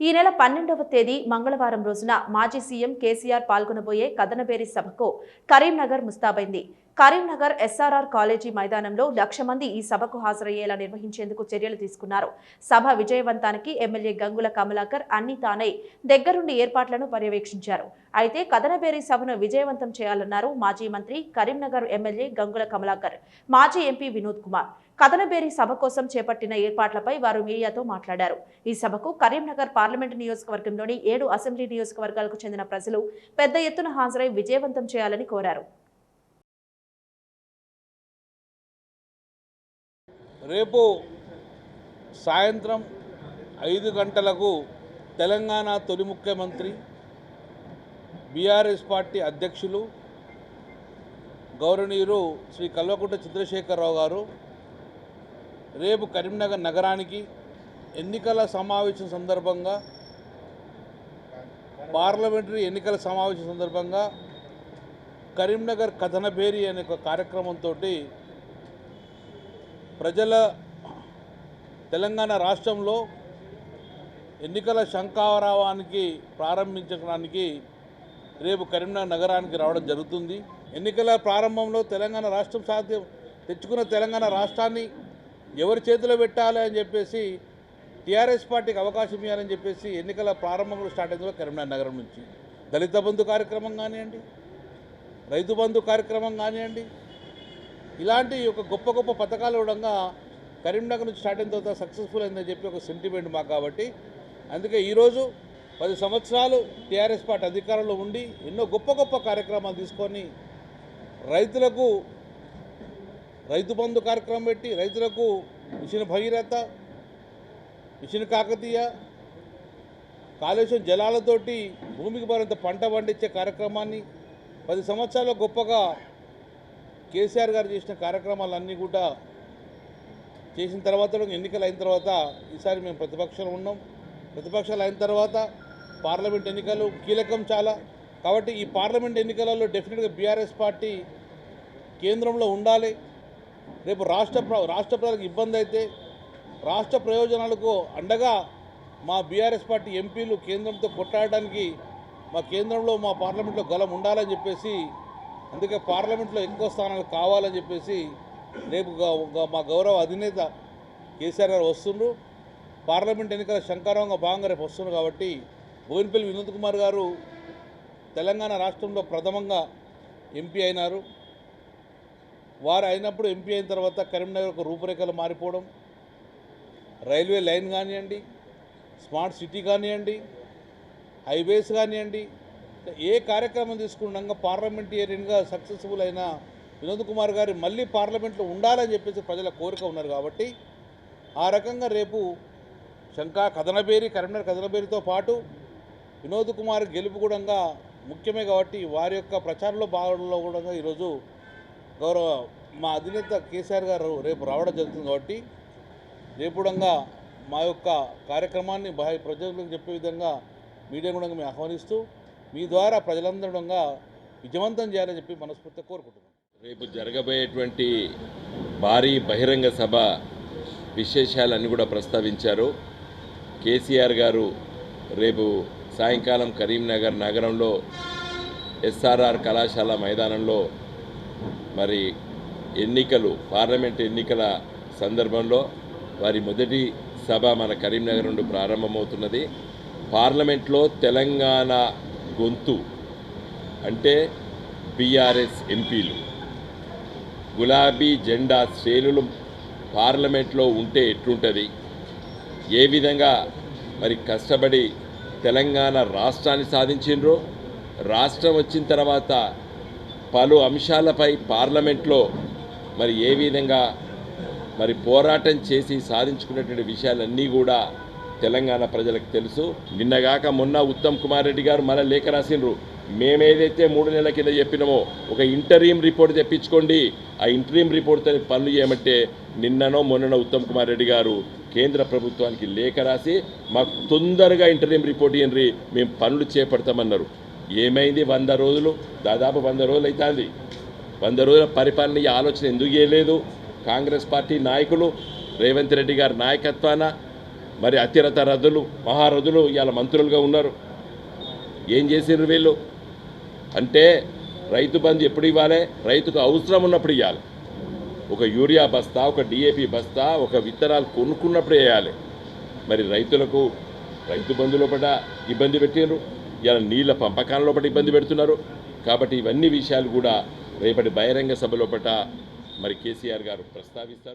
ఈ నెల పన్నెండవ తేదీ మంగళవారం రోజున మాజీ సీఎం కేసీఆర్ పాల్గొనబోయే కథనబేరి సభకు కరీంనగర్ ముస్తాబైంది. కరీంనగర్ ఎస్ఆర్ఆర్ కాలేజీ మైదానంలో లక్ష మంది ఈ సభకు హాజరయ్యేలా నిర్వహించేందుకు చర్యలు తీసుకున్నారు. సభ విజయవంతానికి ఎమ్మెల్యే గంగుల కమలాకర్ అన్ని తానై దగ్గరుండి ఏర్పాట్లను పర్యవేక్షించారు. అయితే కథనబేరి సభను విజయవంతం చేయాలన్నారు మాజీ మంత్రి కరీంనగర్ ఎమ్మెల్యే గంగుల కమలాకర్ మాజీ ఎంపీ వినోద్ కుమార్. కథనబేరి సభ కోసం చేపట్టిన ఏర్పాట్లపై వారు మీడియాతో మాట్లాడారు. ఈ సభకు కరీంనగర్ పార్లమెంటు నియోజకవర్గంలోని ఏడు అసెంబ్లీ నియోజకవర్గాలకు చెందిన ప్రజలు పెద్ద ఎత్తున హాజరై విజయవంతం చేయాలని కోరారు. రేపు సాయంత్రం ఐదు గంటలకు తెలంగాణ తొలి ముఖ్యమంత్రి బీఆర్ఎస్ పార్టీ అధ్యక్షులు గౌరవనీయులు శ్రీ కల్వకుంట్ల చంద్రశేఖరరావు గారు రేపు కరీంనగర్ నగరానికి ఎన్నికల సమావేశం సందర్భంగా పార్లమెంటరీ ఎన్నికల సమావేశం సందర్భంగా కరీంనగర్ కథనబేరి అనే ఒక కార్యక్రమంతో ప్రజల తెలంగాణ రాష్ట్రంలో ఎన్నికల శంఖారావానికి ప్రారంభించడానికి రేపు కరీంనగర్ నగరానికి రావడం జరుగుతుంది. ఎన్నికల ప్రారంభంలో తెలంగాణ రాష్ట్రం సాధ్యం తెచ్చుకున్న తెలంగాణ రాష్ట్రాన్ని ఎవరి చేతిలో పెట్టాలి అని చెప్పేసి టీఆర్ఎస్ పార్టీకి అవకాశం ఇవ్వాలని చెప్పేసి ఎన్నికల ప్రారంభంలో స్టార్ట్ అయింది కరీంనగర్ నగరం నుంచి. దళిత బంధు కార్యక్రమం కానివ్వండి రైతు బంధు కార్యక్రమం కానివ్వండి ఇలాంటి ఒక గొప్ప గొప్ప పథకాలు ఇవ్వడంగా కరీంనగర్ నుంచి స్టార్ట్ అయిన తర్వాత సక్సెస్ఫుల్ అయిందని చెప్పి ఒక సెంటిమెంట్ మాకు కాబట్టి. అందుకే ఈరోజు పది సంవత్సరాలు టీఆర్ఎస్ పార్టీ అధికారంలో ఉండి ఎన్నో గొప్ప గొప్ప కార్యక్రమాలు తీసుకొని రైతులకు రైతు బంధు కార్యక్రమం పెట్టి రైతులకు మిషన్ భగీరథ మిషన్ కాకతీయ కాలుష్యం జలాలతోటి భూమికి మరింత పంట పండించే కార్యక్రమాన్ని పది సంవత్సరాలు గొప్పగా కేసీఆర్ గారు చేసిన కార్యక్రమాలన్నీ కూడా చేసిన తర్వాత ఎన్నికలు అయిన తర్వాత ఈసారి మేము ప్రతిపక్షంలో ఉన్నాం. ప్రతిపక్షాలు అయిన తర్వాత పార్లమెంట్ ఎన్నికలు కీలకం చాలా. కాబట్టి ఈ పార్లమెంట్ ఎన్నికలలో డెఫినెట్గా బీఆర్ఎస్ పార్టీ కేంద్రంలో ఉండాలి. రేపు రాష్ట్ర రాష్ట్ర ప్రజలకు ఇబ్బంది అయితే రాష్ట్ర ప్రయోజనాలకు అండగా మా బీఆర్ఎస్ పార్టీ ఎంపీలు కేంద్రంతో కొట్లాడడానికి మా కేంద్రంలో మా పార్లమెంట్లో గలం ఉండాలని చెప్పేసి అందుకే పార్లమెంట్లో ఎక్కువ స్థానాలు కావాలని చెప్పేసి రేపు మా గౌరవ అధినేత కేసీఆర్ గారు వస్తుండ్రు. పార్లమెంట్ ఎన్నికల శంకారంగా భాగంగా రేపు వస్తున్నారు కాబట్టి బోయినపల్లి వినోద్ కుమార్ గారు తెలంగాణ రాష్ట్రంలో ప్రథమంగా ఎంపీ అయినారు. వారు అయినప్పుడు ఎంపీ అయిన తర్వాత కరీంనగర్ ఒక రూపురేఖలు మారిపోవడం రైల్వే లైన్ కానివ్వండి స్మార్ట్ సిటీ కానివ్వండి హైవేస్ కానివ్వండి ఏ కార్యక్రమం తీసుకున్నాక పార్లమెంటేరియన్గా సక్సెస్ఫుల్ అయిన వినోద్ కుమార్ గారు మళ్ళీ పార్లమెంట్లో ఉండాలని చెప్పేసి ప్రజల కోరిక ఉన్నారు కాబట్టి ఆ రకంగా రేపు శంకా కథనబేరి కరీంనగర్ కథనబేరితో పాటు వినోద్ కుమార్ గెలుపు కూడా ముఖ్యమే కాబట్టి వారి యొక్క ప్రచారంలో భాగంలో కూడా ఈరోజు గౌరవ మా అధినేత కేసీఆర్ గారు రేపు రావడం జరుగుతుంది కాబట్టి రేపుడంగా మా యొక్క కార్యక్రమాన్ని ప్రజలకు చెప్పే విధంగా మీడియా కూడా మేము ఆహ్వానిస్తూ మీ ద్వారా ప్రజలందరంగా విజయవంతం చేయాలని చెప్పి మనస్ఫూర్తిగా కోరుకుంటున్నాం. రేపు జరగబోయేటువంటి భారీ బహిరంగ సభ విశేషాలన్నీ కూడా ప్రస్తావించారు. కేసీఆర్ గారు రేపు సాయంకాలం కరీంనగర్ నగరంలో ఎస్ఆర్ఆర్ కళాశాల మైదానంలో మరి ఎన్నికలు పార్లమెంట్ ఎన్నికల సందర్భంలో వారి మొదటి సభ మన కరీంనగర్ నుండి ప్రారంభమవుతున్నది. పార్లమెంట్లో తెలంగాణ గొంతు అంటే బీఆర్ఎస్ ఎంపీలు. గులాబీ జెండా శ్రేణులు పార్లమెంట్లో ఉంటే ఎట్లుంటుంది? ఏ విధంగా మరి కష్టపడి తెలంగాణ రాష్ట్రాన్ని సాధించిండ్రో? రాష్ట్రం వచ్చిన తర్వాత పలు అంశాలపై పార్లమెంట్లో మరి ఏ విధంగా మరి పోరాటం చేసి సాధించుకున్నటువంటి విషయాలన్నీ కూడా తెలంగాణ ప్రజలకు తెలుసు. నిన్నగాక మొన్న ఉత్తమ్ కుమార్ రెడ్డి గారు మన లేఖ రాసిండ్రు. మేమేదైతే మూడు నెలల కింద చెప్పినామో ఒక ఇంటరీం రిపోర్ట్ తెప్పించుకోండి. ఆ ఇంటరీం రిపోర్ట్తో పనులు చేయమంటే నిన్ననో మొన్ననో ఉత్తమ్ కుమార్ రెడ్డి గారు కేంద్ర ప్రభుత్వానికి లేఖ రాసి మాకు తొందరగా ఇంటరీం రిపోర్ట్ ఇవ్వండి మేము పనులు చేపడతామన్నారు. ఏమైంది? వంద రోజులు దాదాపు వంద రోజులు అవుతుంది వంద రోజుల పరిపాలన ఈ ఆలోచన ఎందుకు చేయలేదు? కాంగ్రెస్ పార్టీ నాయకులు రేవంత్ రెడ్డి గారి నాయకత్వాన మరి అత్యరత రథులు మహారథులు ఇవాళ మంత్రులుగా ఉన్నారు. ఏం చేసారు వీళ్ళు? అంటే రైతు బంధు ఎప్పుడు ఇవ్వాలి? రైతుకు అవసరం ఉన్నప్పుడు ఇవ్వాలి ఒక యూరియా బస్తా ఒక డిఏపి బస్తా ఒక విత్తనాలు కొనుక్కున్నప్పుడు వేయాలి. మరి రైతులకు రైతు బంధు లోపల ఇబ్బంది పెట్టినారు ఇలా నీళ్ళ పంపకాల లోపల ఇబ్బంది పెడుతున్నారు. కాబట్టి ఇవన్నీ విషయాలు కూడా రేపటి బహిరంగ సభ లోపల మరి కేసీఆర్ గారు ప్రస్తావిస్తారు.